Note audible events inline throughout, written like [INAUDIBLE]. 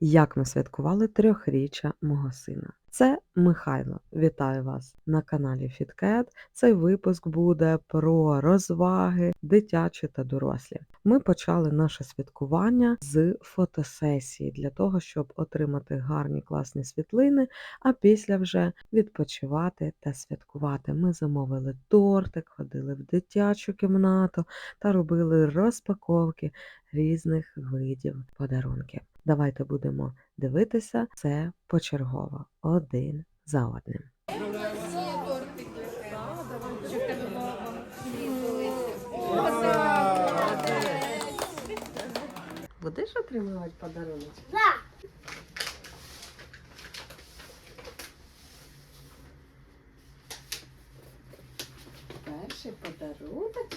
як ми святкували трьохріччя мого сина. Це Михайло. Вітаю вас на каналі Фіткет. Цей випуск буде про розваги, дитячі та дорослі. Ми почали наше святкування з фотосесії для того, щоб отримати гарні класні світлини, а після вже відпочивати та святкувати. Ми замовили тортик, ходили в дитячу кімнату та робили розпаковки різних видів подарунків. Давайте будемо дивитися це почергово один за одним. Будеш отримувати подарунок? Перший подаруночок.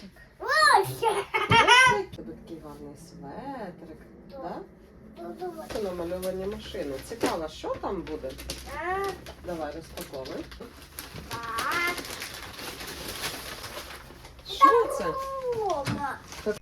Тебе такий гарний светрик. Да? Це намальовані машини. Цікаво, що там буде? Давай розпаковуй. Що це?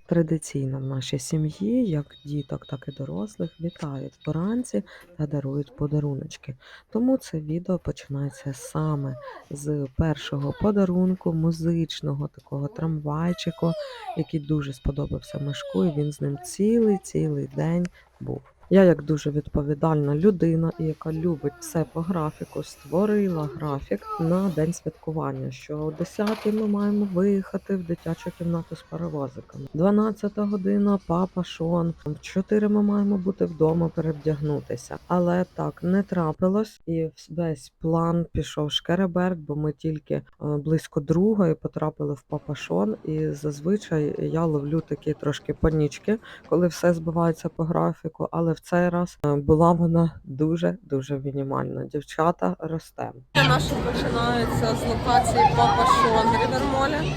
Традиційно в нашій сім'ї, як діток, так і дорослих, вітають вранці та дарують подаруночки. Тому це відео починається саме з першого подарунку, музичного такого трамвайчику, який дуже сподобався Мишку, і він з ним цілий цілий день був. Я, як дуже відповідальна людина, і яка любить все по графіку, створила графік на день святкування. Що о 10 ми маємо виїхати в дитячу кімнату з паровозиками. 12 година папа Шон. В 4 ми маємо бути вдома перевдягнутися. Але так не трапилось, і весь план пішов шкереберт, бо ми тільки е, близько другої потрапили в папа Шон. І зазвичай я ловлю такі трошки панічки, коли все збивається по графіку, але цей раз е, була вона дуже дуже мінімальна. Дівчата ростемо. Наше починається з локації Папа Шон Рівермолі.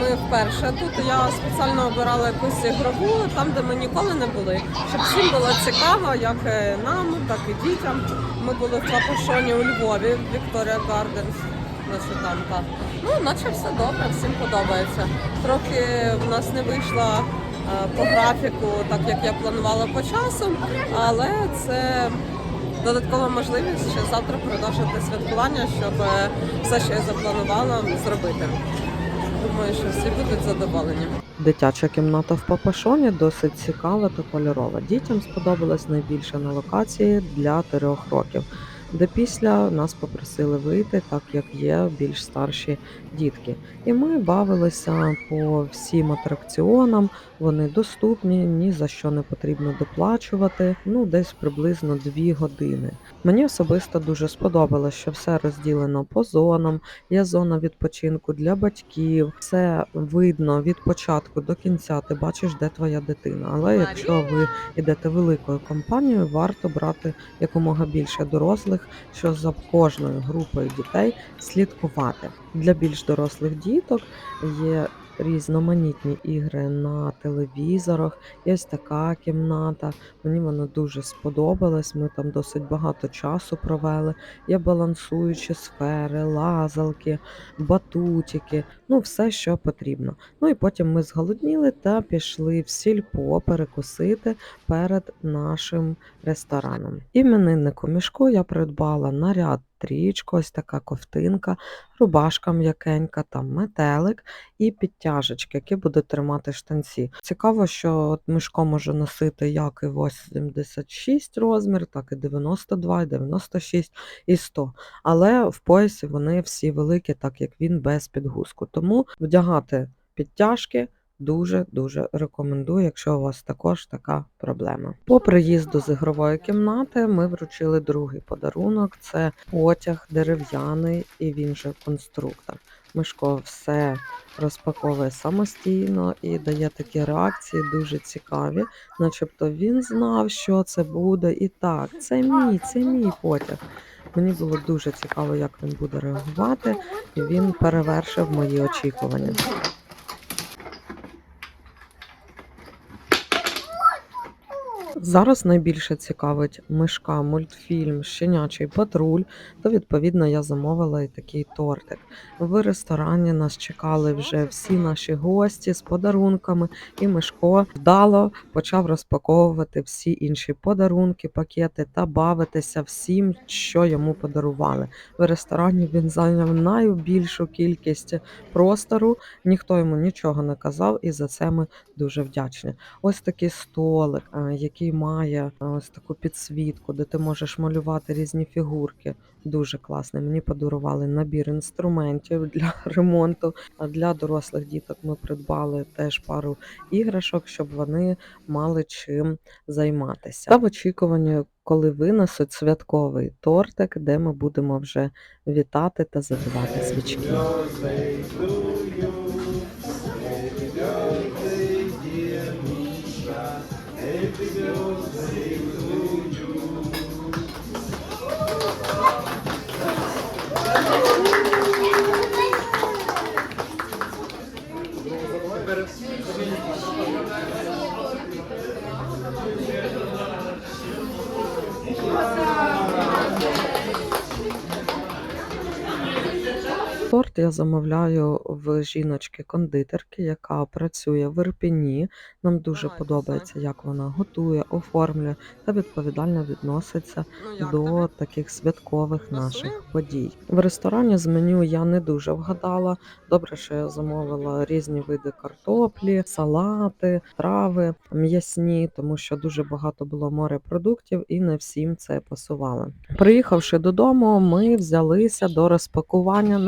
Ми вперше тут. Я спеціально обирала якусь ігрову, там, де ми ніколи не були, щоб всім було цікаво, як нам, так і дітям. Ми були в Папа Шоні у Львові, Вікторія Гарденс. Там так. Ну, наче все добре, всім подобається. Трохи в нас не вийшло е, по графіку, так як я планувала по часу, але це додаткова можливість ще завтра продовжити святкування, щоб е, все, що я запланувала, зробити. Думаю, що всі будуть задоволені. Дитяча кімната в Папашоні досить цікава та кольорова. Дітям сподобалась найбільше на локації для трьох років, де після нас попросили вийти, так як є більш старші дітки. І ми бавилися по всім атракціонам. Вони доступні, ні за що не потрібно доплачувати. Ну, десь приблизно дві години. Мені особисто дуже сподобалось, що все розділено по зонам. Є зона відпочинку для батьків. Все видно від початку до кінця. Ти бачиш, де твоя дитина. Але якщо ви йдете великою компанією, варто брати якомога більше дорослих, що за кожною групою дітей слідкувати. Для більш дорослих діток є різноманітні ігри на телевізорах. Є така кімната. Мені вона дуже сподобалась. Ми там досить багато часу провели. Є балансуючі сфери, лазалки, батутики, ну все, що потрібно. Ну і потім ми зголодніли та пішли в сільпо перекусити перед нашим рестораном. Імениннику мішку я придбала наряд. Трічка, ось така ковтинка, рубашка м'якенька, там метелик і підтяжечки, які будуть тримати штанці. Цікаво, що от мишко може носити як і 86 розмір, так і 92, і 96 і 100. Але в поясі вони всі великі, так як він без підгузку. Тому вдягати підтяжки. Дуже-дуже рекомендую, якщо у вас також така проблема. По приїзду з ігрової кімнати ми вручили другий подарунок. Це потяг дерев'яний і він же конструктор. Мишко все розпаковує самостійно і дає такі реакції дуже цікаві, начебто він знав, що це буде. І так, це мій, це мій потяг. Мені було дуже цікаво, як він буде реагувати, і він перевершив мої очікування. Зараз найбільше цікавить мишка мультфільм Щенячий патруль, то відповідно я замовила і такий тортик. В ресторані нас чекали вже всі наші гості з подарунками, і Мишко вдало почав розпаковувати всі інші подарунки, пакети та бавитися всім, що йому подарували. В ресторані він зайняв найбільшу кількість простору, ніхто йому нічого не казав, і за це ми дуже вдячні. Ось такий столик, е, який має е, ось таку підсвітку, де ти можеш малювати різні фігурки. Дуже класний. Мені подарували набір інструментів для [LAUGHS] ремонту. А для дорослих діток ми придбали теж пару іграшок, щоб вони мали чим займатися. Та в очікуванні, коли винесуть святковий тортик, де ми будемо вже вітати та задавати свічки. Торт я замовляю в жіночки-кондитерки, яка працює в Ірпені. Нам дуже подобається, як вона готує, оформлює та відповідально відноситься Ну до таких святкових Пасує? наших подій. В ресторані з меню я не дуже вгадала. Добре, що я замовила різні види картоплі, салати, трави м'ясні, тому що дуже багато було морепродуктів і не всім це пасувало. Приїхавши додому, ми взялися до розпакування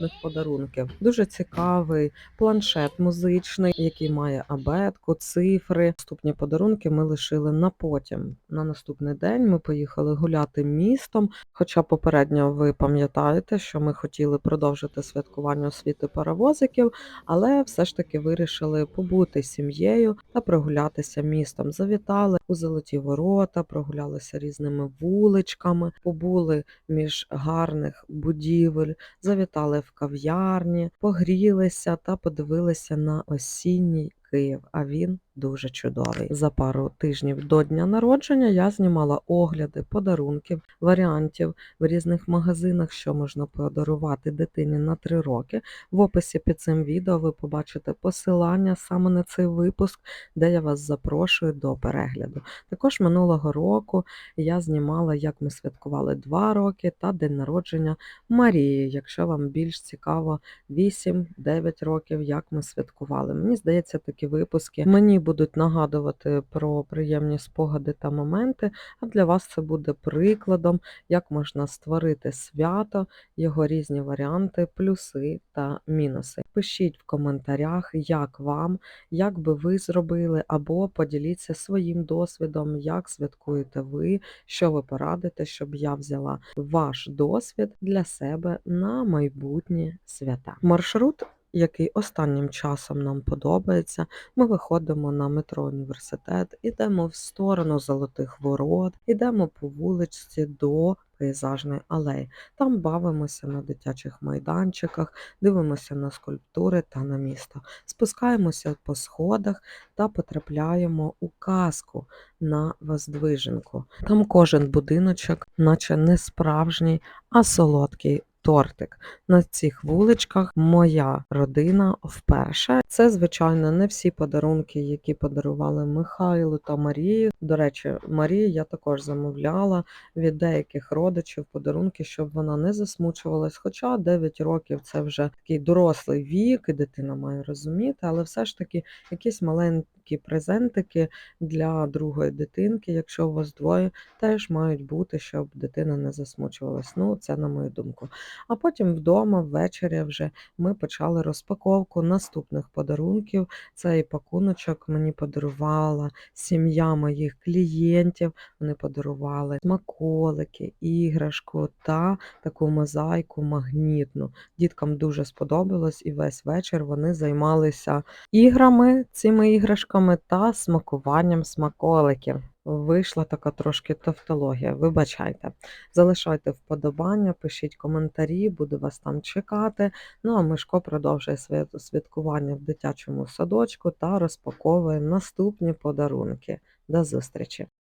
наступних подарунків. Дуже цікавий планшет музичний, який має абетку, цифри. Наступні подарунки ми лишили на потім. На наступний день ми поїхали гуляти містом. Хоча попередньо ви пам'ятаєте, що ми хотіли продовжити святкування освіти паровозиків, але все ж таки вирішили побути сім'єю та прогулятися містом. Завітали у золоті ворота, прогулялися різними вуличками, побули між гарних будівель, завітали в кав'ярні, погрілися та подивилися на осінній Київ. А він дуже чудовий. За пару тижнів до дня народження я знімала огляди подарунків, варіантів в різних магазинах, що можна подарувати дитині на 3 роки. В описі під цим відео ви побачите посилання саме на цей випуск, де я вас запрошую до перегляду. Також минулого року я знімала, як ми святкували 2 роки та день народження Марії, якщо вам більш цікаво 8-9 років, як ми святкували. Мені здається, такі випуски мені будуть нагадувати про приємні спогади та моменти, а для вас це буде прикладом, як можна створити свято, його різні варіанти, плюси та мінуси. Пишіть в коментарях, як вам, як би ви зробили, або поділіться своїм досвідом, як святкуєте ви, що ви порадите, щоб я взяла ваш досвід для себе на майбутні свята. Маршрут. Який останнім часом нам подобається, ми виходимо на метро університет, ідемо в сторону Золотих Ворот, ідемо по вуличці до пейзажної алеї. Там бавимося на дитячих майданчиках, дивимося на скульптури та на місто. Спускаємося по сходах та потрапляємо у казку на Воздвиженку. Там кожен будиночок, наче не справжній, а солодкий тортик. На цих вуличках моя родина вперше. Це, звичайно, не всі подарунки, які подарували Михайлу та Марії. До речі, Марії я також замовляла від деяких родичів подарунки, щоб вона не засмучувалась. Хоча 9 років це вже такий дорослий вік, і дитина має розуміти, але все ж таки якісь маленькі презентики для другої дитинки, якщо у вас двоє, теж мають бути, щоб дитина не засмучувалась. Ну, це на мою думку. А потім вдома ввечері вже ми почали розпаковку наступних подарунків. Цей пакуночок мені подарувала сім'я моїх клієнтів. Вони подарували смаколики, іграшку та таку мозаїку магнітну. Діткам дуже сподобалось, і весь вечір вони займалися іграми, цими іграшками та смакуванням смаколиків. Вийшла така трошки тавтологія, вибачайте. Залишайте вподобання, пишіть коментарі, буду вас там чекати. Ну а Мишко продовжує своє святкування в дитячому садочку та розпаковує наступні подарунки. До зустрічі!